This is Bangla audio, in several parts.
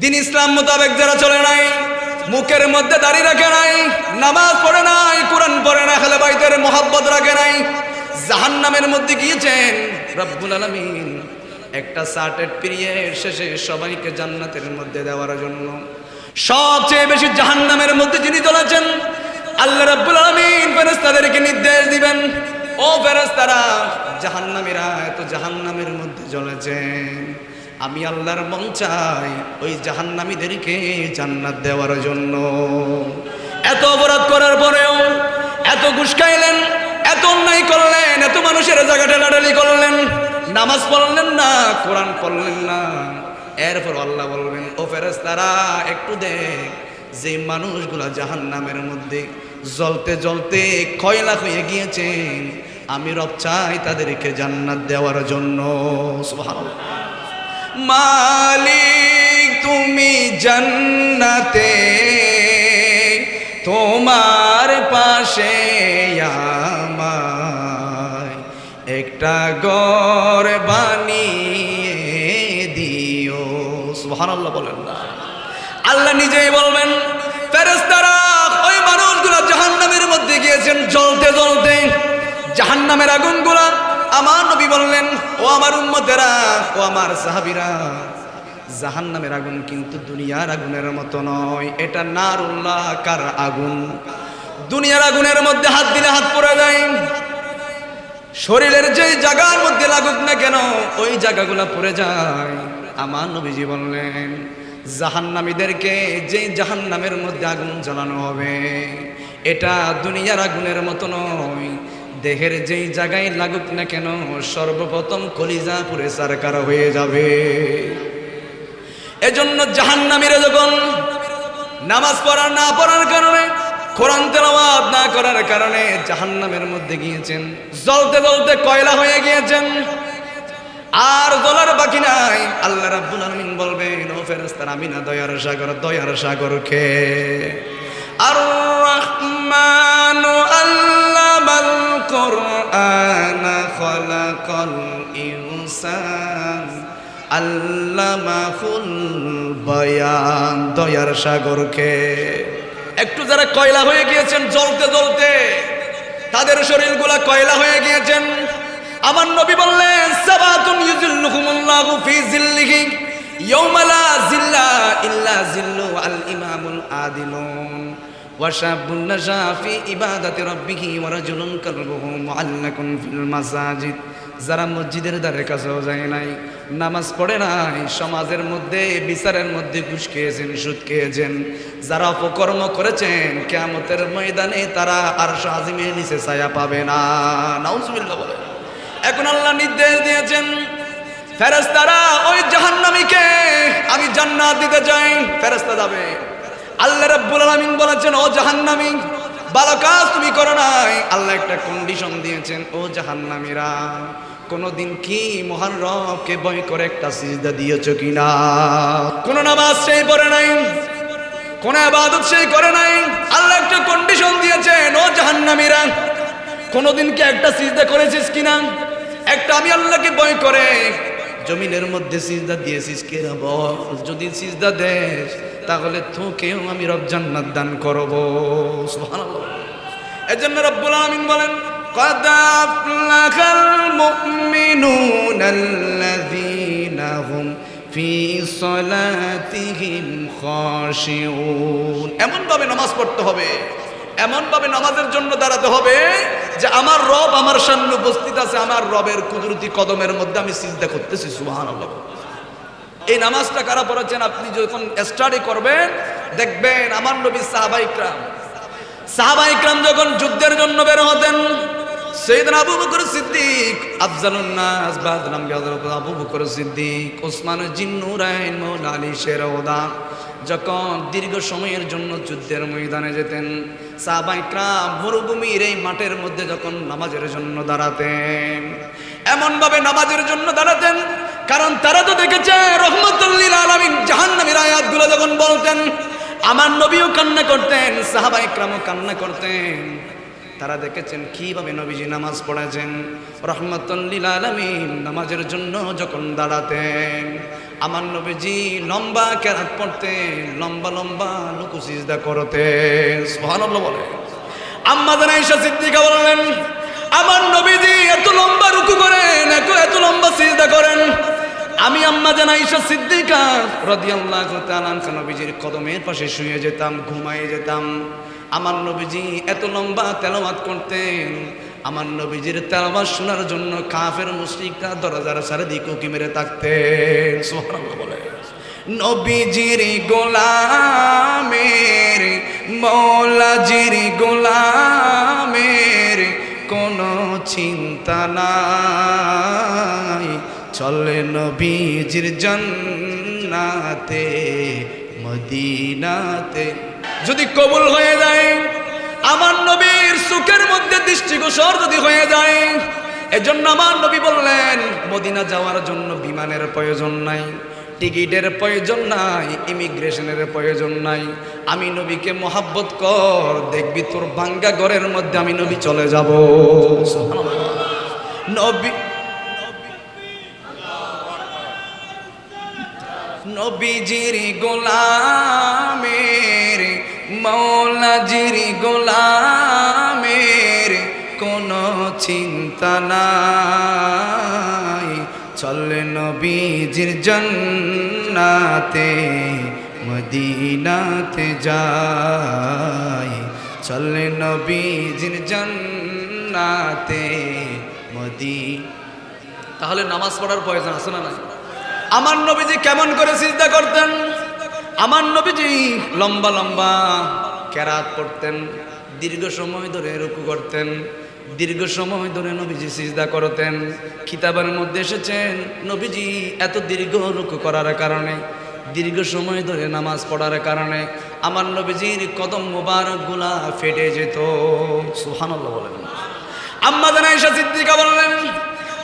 দিন ইসলাম মোতাবেক যারা চলে নাই, মুখের মধ্যে দাড়ি রাখে নাই, নামাজ পড়ে নাই, কোরআন পড়ে না খেলে বাইতের মোহাব্বত রাখে নাই জাহান নামের মধ্যে গিয়েছেন, রব্বুল আলমিন একটা সার্টেড পিরিয়ড শেষে সবাইকে জান্নাতের মধ্যে দেওয়ার জন্য সবচেয়ে বেশি জাহান নামের মধ্যে যিনি চলেছেন, আল্লাহ রব্বুল আলমিন ফেরেস্তাদেরকে নির্দেশ দিবেন, ও ফেরেস্তারা জাহান্নামীরা এত জাহান্নামের মধ্যে চলেছেন। আমি আল্লাহর মন চাই ওই জাহান্নামীদেরকে জান্নাত দেওয়ার জন্য। এত অপরাধ করার পরেও, এত ঘুষ খাইলেন, এত অন্যায় করলেন, এত মানুষের জায়গা ঠেলাঠালি করলেন, নামাজ পড়লেন না, কোরআন পড়লেন না। এরপর আল্লাহ বলবেন, ও ফেরেস তারা একটু দেখ, যে মানুষগুলা জাহান নামের মধ্যে জ্বলতে জ্বলতে কয়লা হয়ে গিয়েছেন, আমি রব চাই তাদেরকে জান্নাত দেওয়ার জন্য। সুবহানাল্লাহ। মালিক, তুমি জান্নাতে। তোমার পাশে আমায় একটা গর বানিয়ে দিও। সুবহানাল্লাহ বলেন না। আল্লাহ নিজেই বলবেন, ফেরেশতারা, ওই মানুষগুলো জাহান্নামের মধ্যে গিয়েছেন জ্বলতে জ্বলতে জাহান্নামের আমার নবী বললেন, ও আমার উম্মতেরা, ও আমার সাহাবীরা, জাহান্নামের আগুন কিন্তু দুনিয়ার আগুনের মতো নয়। এটা নার নারুল্লাহ কার আগুন? দুনিয়ার আগুনের মধ্যে হাত দিলে হাত পড়ে যায়। শরীরের যে জায়গার মধ্যে লাগুক না কেন, ওই জায়গাগুলো পড়ে যায়। আমার নবীজি বললেন, জাহান্নামীদেরকে যে জাহান্নামের মধ্যে আগুন জ্বালানো হবে, এটা দুনিয়ার আগুনের মতো নয়। দেহের যেই জায়গায় লাগুক না কেন, সর্বপ্রথম কলিজা পুরে সারকার হয়ে যাবে। এজন্য জাহান্নামীরা যখন নামাজ পড়া না পড়ার কারণে, কোরআন না করার কারণে জাহান্নামের মধ্যে গিয়েছেন, জ্বলতে জ্বলতে কয়লা হয়ে গিয়েছেন, আর জ্বলার বাকি নাই। আল্লাহ রাব্বুল বলবেন, ও আমি না দয়ার সাগর দয়ার সাগর খে আর রহমান আল্লামাল কোরআন খলাকাল ইনসান আল্লামাহুল বায়ান দয়ার সাগরকে। একটু যারা কয়লা হয়ে গিয়েছেন জ্বলতে জ্বলতে, তাদের শরীরগুলা কয়লা হয়ে গিয়েছেন। আমার নবী বললেন, সাবাতুন ইউজিল্লুহুমুল্লাহু ফি জিল্লিহি ইয়াওমা লা জিল্লা ইল্লা জিল্লু আল ইমামুল আদিলুন। যারা মসজিদের দ্বারে কাছেও যায় নাই, নামাজ পড়ে নাই, সমাজের মধ্যে, বিচারের মধ্যে ঘুষ খেয়েছেন, সুদ খেয়েছেন, যারা অপকর্ম করেছেন, কেয়ামতের ময়দানে তারা আর সাজিমে নিচে ছায়া পাবে না। নাউজুবিল্লাহ বলে। এখন আল্লাহ নির্দেশ দিয়েছেন ফেরেস্তারা ওই জাহান্নামীকে আমি জান্নাত দিতে চাই ফেরেস্তা যাবে। আল্লাহ রাব্বুল আলামিন বলেছেন, ও জাহান্নামী ভালো কাজ তুমি করো নাই। আল্লাহ একটা কন্ডিশন দিয়েছেন, ও জাহান্নামীরা, কোনদিন কি মহান রবকে ভয় করে একটা সিজদা দিয়েছ কিনা? কোন নামাজ সেই পড়ে নাই, কোন আবাদত সেই করে নাই। আল্লাহ একটা কন্ডিশন দিয়েছেন, ও জাহান্নামীরা, কোনদিন কি একটা সিজদা করেছিস কিনা? একটা আমি আল্লাহকে ভয় করে জমিনের মধ্যে সিজদা দিয়েছিস কিনা বল যদি সিজদা দেশ তাহলে তোকেও আমি রব জান্নাত দান করব সুবহানাল্লাহ এজন্য রব্বুল আলামিন বলেন قد أفلح المؤمنون الذين هم في صلاتهم خاشعون এমন ভাবে নামাজ পড়তে হবে এমন ভাবে নামাজের জন্য দাঁড়াতে হবে যে আমার রব আমার সামনে উপস্থিত আছে, আমার রবের কুদরতি কদমের মধ্যে আমি চিন্তা করতেছি সুহান এই নামাজটা কারা পড়েছেন আপনি যখন স্টাডি করবেন, দেখবেন আমার নবী সাহাবাইকরাম। সাহাবাইকরাম সাহাবা যখন যুদ্ধের জন্য বের হতেন সৈয়দনা আবু বকর সিদ্দিক, আফজালুন নাস বাদ নাম হযরত আবু বকর সিদ্দিক ওসমান জিন্নুরাইন মাওলা আলী শেরওদা যখন দীর্ঘ সময়ের জন্য যুদ্ধের ময়দানে যেতেন, সাহাবা ইকরাম মরুভূমির এই মাঠের মধ্যে যখন নামাজের জন্য দাঁড়াতেন এমন ভাবে নামাজের জন্য দাঁড়াতেন, কারণ তারা তো দেখেছে রহমতুল্লিল আলমিন জাহান্নামীর আয়াতগুলো যখন বলতেন, আমার নবীও কান্না করতেন, সাহাবা ইকরামও কান্না করতেন। তারা দেখেছেন কীভাবে নবীজি নামাজ পড়েছেন। রহমতুল্লিল আলমিন নামাজের জন্য যখন দাঁড়াতেন, আমার নবীজি লম্বা কেরাত পড়তেন, লম্বা লম্বা লুকু সিজদা করতেন। সুবহানাল্লাহ বলে। আম্মা জানা ঈশা সিদ্দিকা বললেন, আমার নবীজি এত লম্বা রুকু করেন, এত এত লম্বা সিজদা করেন। আমি আম্মা জানা ঈশা সিদ্দিকা রাদিয়াল্লাহু তাআলা নবীজির কদমের পাশে শুয়ে যেতাম, ঘুমায়ে যেতাম। আমার নবীজি এত লম্বা তেলাওয়াত করতেন। আমার নবীজির তেলাওয়াত শোনার জন্য কাফের মুশরিকরা দরজার চারিদিকে উকি মেরে থাকতেন সুবহানাল্লাহ বলে। নবীজির গোলামের, মৌলাজির গোলামের কোনো চিন্তা নাই। চলে নবীজির জন্নাতে, মদিনাতে যদি কবুল হয়ে যায়, আমার নবীর সুখের মধ্যে দৃষ্টিগোচর যদি হয়ে যায়, এজন্য আমার নবী বললেন, মদিনা যাওয়ার জন্য বিমানের প্রয়োজন নাই, টিকিটের প্রয়োজন নাই, ইমিগ্রেশনের প্রয়োজন নাই। আমি নবীকে মহাব্বত কর, দেখবি তোর ভাঙ্গা ঘরের মধ্যে আমি নবী চলে যাব। নবী, নবীজির গোলামের মৌলাজির গোলামের কোনো চিন্তা নাই। চলে নবীজির জন্নাতে, মদিনাতে যাই চলে নবীজির জন্নাতে, মদি তাহলে নামাজ পড়ার প্রয়োজন আছে না আমার নবীজি কেমন করে চিন্তা করতেন? আমার নবীজি লম্বা লম্বা কেরাত পড়তেন, দীর্ঘ সময় ধরে রুকু করতেন, দীর্ঘ সময় ধরে নবীজি সিজদা করতেন। কিতাবের মধ্যে এসেছেন, নবীজি এত দীর্ঘ রুকু করার কারণে, দীর্ঘ সময় ধরে নামাজ পড়ার কারণে আমার নবীজির কদম মোবারকগুলা ফেটে যেত। সুহানাল্লাহ বলেন। আম্মা জানা সিদ্দিকা বললেন,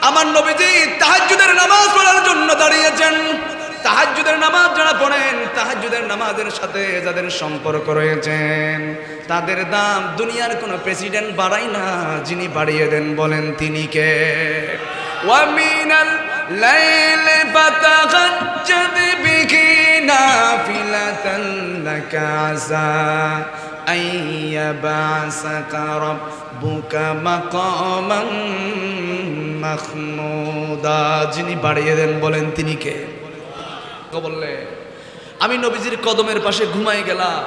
আমার নবীজি তাহাজ্জুদের নামাজ পড়ার জন্য দাঁড়িয়েছেন। তাহাজ্জুদের নামাজ যারা পড়েন, তাহাজ্জুদের নামাজের সাথে যাদের সম্পর্ক রয়েছেন, তাদের দাম দুনিয়ার কোনো প্রেসিডেন্ট বাড়ায় না, যিনি বাড়িয়ে দেন বলেন তিনি কে? ওয়ামিনাল লাইলি ফাতাহাজ্জাদ বিহি নাফিলাতান লাকা আসা আইয়াবাসাকা রাব্বুকা মাকামান যিনি বাড়িয়ে দেন বলেন তিনি কে? বললে, আমি নবীজির কদমের পাশে ঘুমাই গেলাম।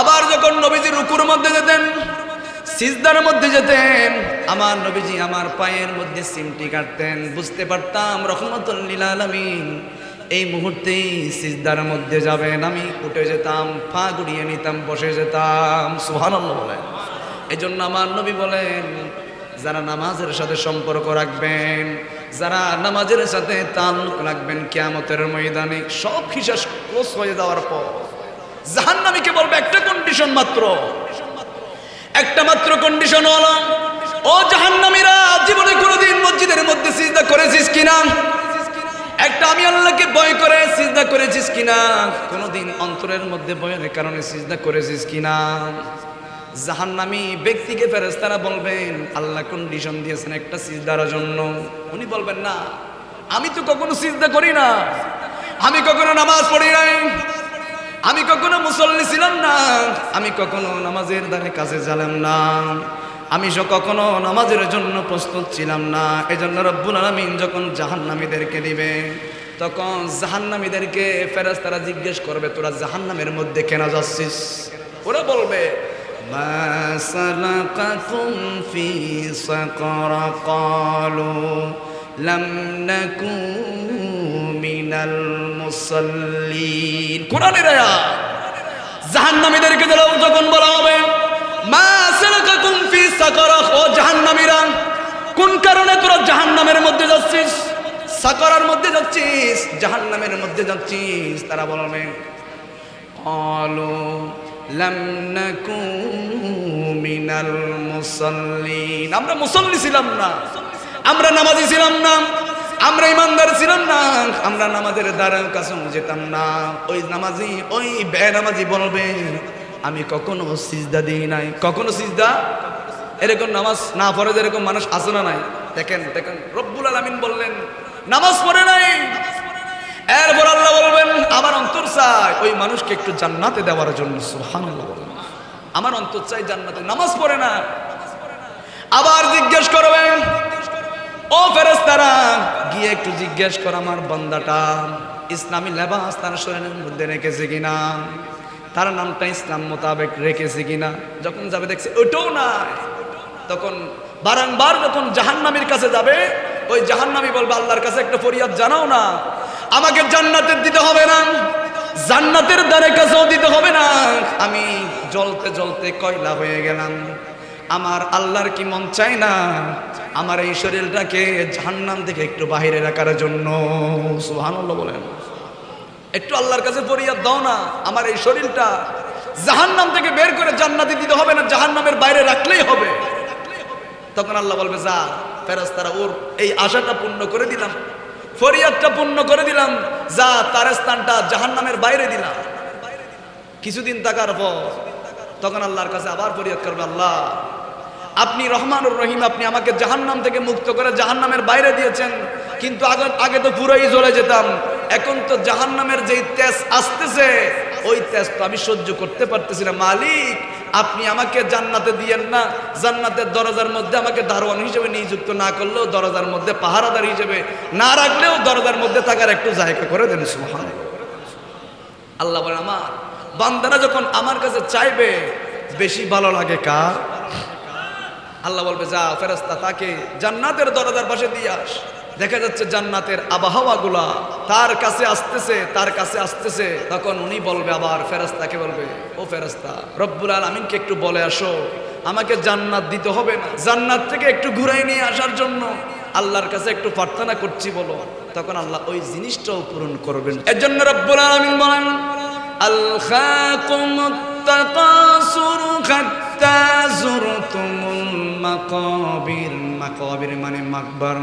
আবার যখন নবীজির রুকুর মধ্যে যেতেন, সিজদার মধ্যে যেতেন, আমার নবীজি আমার পায়ের মধ্যে সিমটি কাটতেন। বুঝতে পারতাম রহমতুল্লিল আলমিন, এই মুহূর্তেই সিজদার মধ্যে যাবেন। আমি উঠে যেতাম, পা গুড়িয়ে নিতাম, বসে যেতাম। সুহানাল্লাহ বলেন। এই জন্য আমার নবী বলেন, যারা নামাজের সাথে সম্পর্ক রাখবেন যারা নামাজের সাথে তাল্লুক রাখবেন কিয়ামতের ময়দানে, সব হিসাব ক্লোজ হয়ে যাওয়ার পর জাহান্নামীকে বলবে, একটা কন্ডিশন মাত্র। একটা মাত্র কন্ডিশন হলো, ও জাহান্নামীরা, জীবনে কোনোদিন মসজিদের মধ্যে সিজদা করেছিস কিনা একটা, আমি আল্লাহকে ভয় করে সিজদা করেছিস কিনা কোনোদিন অন্তরের মধ্যে ভয়ের কারণে সিজদা করেছিস কিনা জাহান্নামী ব্যক্তিকে ফেরেস্তারা বলবেন, আল্লাহ কন্ডিশন দিয়েছেন একটা সিজদার জন্য। উনি বলবেন, না, আমি তো কখনো সিজদা করি না। আমি কখনো নামাজ পড়ি নাই। আমি কখনো মুসল্লি ছিলাম না। আমি কখনো নামাজের দ্বারে কাছে জ্বালাম না। আমি কখনো নামাজের জন্য প্রস্তুত ছিলাম না। এজন্য রব্বুল আলামিন যখন জাহান্নামীদেরকে দিবে, তখন জাহান্নামীদেরকে ফেরেশতারা জিজ্ঞেস করবে, তোরা জাহান্নামের মধ্যে কেন যাচ্ছিস? ওরা বলবে মা সালাকাকুম ফি সাকার ক্বালু লাম নাকু মিনাল মুসাল্লিন কোরআনের আয়াত জাহান্নামীদেরকে যখন বলা হবে মা সালাকাকুম ফি সাকার ও জাহান্নামীরা কোন কারণে তোরা জাহান্নামের মধ্যে যাচ্ছিস সাকারার মধ্যে যাচ্ছিস জাহান্নামের মধ্যে যাচ্ছিস তারা বলবে قالوا লাম মিনাল আমরা মুসল্লি ছিলাম না। আমরা নামাজি ছিলাম না। আমরা ইমানদার ছিলাম না। আমরা নামাজের দ্বারা কাছে যেতাম না। ওই নামাজি, ওই বে নামাজি বলবে, আমি কখনো সিজদা দিই নাই। কখনো সিজদা? এরকম নামাজ না পড়ে এরকম মানুষ আসে না নাই? দেখেন দেখেন। রব্বুল আলমিন বললেন, নামাজ পড়ে নাই। এরপর আল্লাহ বলবেন আমার অন্তর চাই ওই মানুষকে একটু জান্নাতে দেওয়ার জন্য, সুবহানাল্লাহ। আমার অন্তর চাই জান্নাতে, নামাজ পড়ে না। আবার জিজ্ঞেস করবেন, ও ফেরেস্তারা গিয়ে একটু জিজ্ঞেস কর আমার বান্দাটা, ইসলামী লেবাস তার শরীরের মধ্যে রেখেছে কিনা? তার নামটা ইসলাম মোতাবেক রেখেছে কিনা? যখন যাবে দেখছে ওটাও না তখন বারংবার যখন জাহান্নামীর কাছে যাবে, ওই জাহান্নামী বলবে, আল্লাহর কাছে একটা ফরিয়াদ জানাও না। আমাকে জান্নাতের দিতে হবে না। জান্নাতের দ্বারে কাছেও দিতে হবে না। আমি জ্বলতে জ্বলতে কয়লা হয়ে গেলাম। আমার আল্লাহর কি মন চায় না? আমার এই শরীরটাকে জাহান্নাম থেকে একটু বাহিরে রাখার জন্য। সুবহানাল্লাহ বলেন। একটু আল্লাহর কাছে ফরিয়াদ দাও না। আমার এই শরীরটা জাহান্নাম থেকে বের করে জান্নাতে দিতে হবে না। জাহান্নামের বাইরে রাখলেই হবে। তখন আল্লাহ বলবে, যা, ফেরেশতারা ওর এই আশাটা পূর্ণ করে দিলাম। ফরিয়াদটা পূর্ণ করে দিলাম, যা তার স্থানটা জাহান্নামের বাইরে দিলাম। কিছুদিন থাকার পর তখন আল্লাহর কাছে আবার ফরিয়াদ করবে, আল্লাহ, আপনি রহমানুর রহিম, আপনি আমাকে জাহান্নাম থেকে মুক্ত করে জাহান্নামের বাইরে দিয়েছেন, কিন্তু আগে আগে তো পুরোই জ্বলে যেতাম। এখন তো জাহান্নামের যেই তেজ আসতেছে, ওই তেজ তো আমি সহ্য করতে পারতেছি না। মালিক আপনি আমাকে জান্নাতে দিয়েন না, জান্নাতের দরজার মধ্যে আমাকে দারোয়ান হিসেবে নিযুক্ত না করলেও দরজার মধ্যে পাহারাদার হিসেবে না রাখলেও দরজার মধ্যে থাকার একটু জায়গা করে দেন সুহান আল্লাহ বলে আমার বান্দারা যখন আমার কাছে চাইবে, বেশি ভালো লাগে কার? আল্লাহ বলবে, যা ফেরেস্তা তাকে জান্নাতের দরজার পাশে দিয়ে আস। দেখা যাচ্ছে জান্নাতের আবহাওয়াগুলা তার কাছে আসতেছে, তার কাছে আসতেছে। তখন উনি বলবে আবার ফেরেস্তাকে বলবে, ও ফেরেস্তা রব্বুল আলমিনকে একটু বলে আসো। আমাকে জান্নাত দিতে হবে না। জান্নাত থেকে একটু ঘুরাই নিয়ে আসার জন্য। আল্লাহর কাছে একটু প্রার্থনা করছি, বলো। তখন আল্লাহ ওই জিনিসটাও পূরণ করবেন। এর জন্য রব্বুল আলমিন বলেন মাকাবির মানে মাকবার।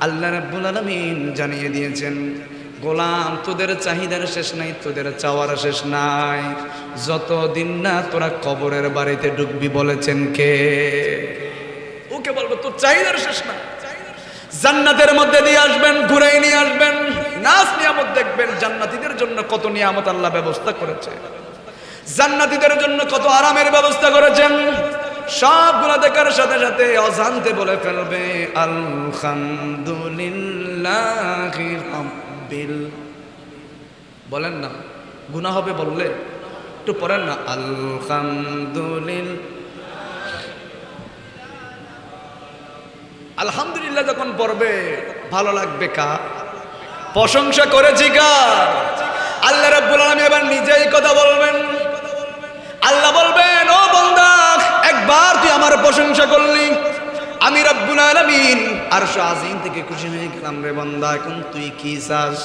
আল্লাহ রাব্বুল আলামিন জানিয়ে দিয়েছেন, গোলাম তোদের চাহিদার শেষ নাই, তোদের চাওয়ার শেষ নাই। যতদিন না তোরা কবরের বাড়িতে ঢুকবি বলেছেন কে? ওকে বলব, তোর চাহিদার শেষ নাই। জান্নাতের মধ্যে দিয়ে আসবেন, ঘুরাই নিয়ে আসবেন, নাচ নিয়ামত দেখবেন, জান্নাতীদের জন্য কত নিয়ামত আল্লাহ ব্যবস্থা করেছে। জান্নাতীদের জন্য কত আরামের ব্যবস্থা করেছেন। সবগুলো দেখার সাথে সাথে অজান্তে বলে ফেলবে বলেন না। গুনাহ হবে বললে? একটু পড়েন না আলহামদুলিল্লাহ আলহামদুলিল্লাহ যখন পড়বে, ভালো লাগবে কা? প্রশংসা করেছি কার আল্লাহ রাব্বুল আলামিন এবার নিজেই কথা বলবেন। আল্লাহ বলবেন, ও আমার প্রশংসা করলি। আমি রব্বুল আলামিন। আর আজিম থেকে খুশি হয়ে গেলাম রে বান্দা, এখন তুই কি চাস?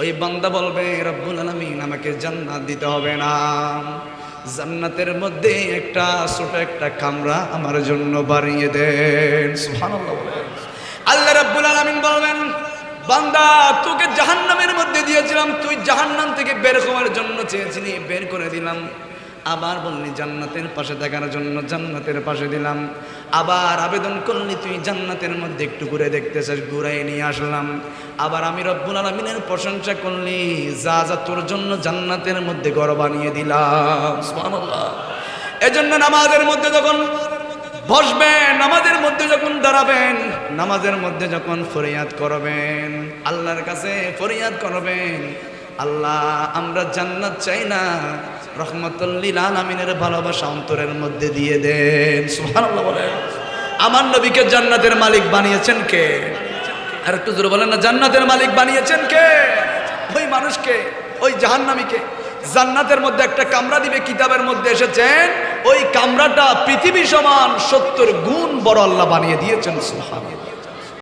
ওই বান্দা বলবে, রব্বুল আলামিন, আমাকে জান্নাত দিতে হবে না। জান্নাতের মধ্যে একটা ছোট একটা কামরা আমার জন্য বাড়িয়ে দেন। সুবহানাল্লাহ আল্লাহ রাব্বুল আলামিন বলবেন, বান্দা, তোকে জাহান্নামের মধ্যে দিয়েছিলাম। তুই জাহান্নাম থেকে বের হওয়ার জন্য চেয়েছিলি, বের করে দিলাম। আবার বললি, জান্নাতের পাশে দেখার জন্য জান্নাতের পাশে দিলাম। আবার আবেদন করলি, তুই জান্নাতের মধ্যে একটু ঘুরে দেখতে চাস ঘুরাই নিয়ে আসলাম। আবার আমি রব্বুল আলমিনের প্রশংসা করলি, যা যা তোর জন্য জান্নাতের মধ্যে ঘর বানিয়ে দিলাম। এজন্য নামাজের মধ্যে যখন বসবেন, নামাজের মধ্যে যখন দাঁড়াবেন, নামাজের মধ্যে যখন ফরিয়াদ করবেন, আল্লাহর কাছে ফরিয়াদ করবেন, আল্লাহ, আমরা জান্নাত চাই না রহমতুল্লিল আলমিনের ভালোবাসা অন্তরের মধ্যে দিয়ে দেন। সুবহানাল্লাহ বলেন। আমার নবীকে জান্নাতের মালিক বানিয়েছেন কে? আর একটু জোরে বলেন না, জান্নাতের মালিক বানিয়েছেন কে? ওই মানুষকে, ওই জাহান্নামীকে। জান্নাতের মধ্যে একটা কামরা দিবে, কিতাবের মধ্যে এসেছেন। ওই কামরাটা পৃথিবী সমান সত্তর গুণ বড় আল্লাহ বানিয়ে দিয়েছেন, সুবহানাল্লাহ।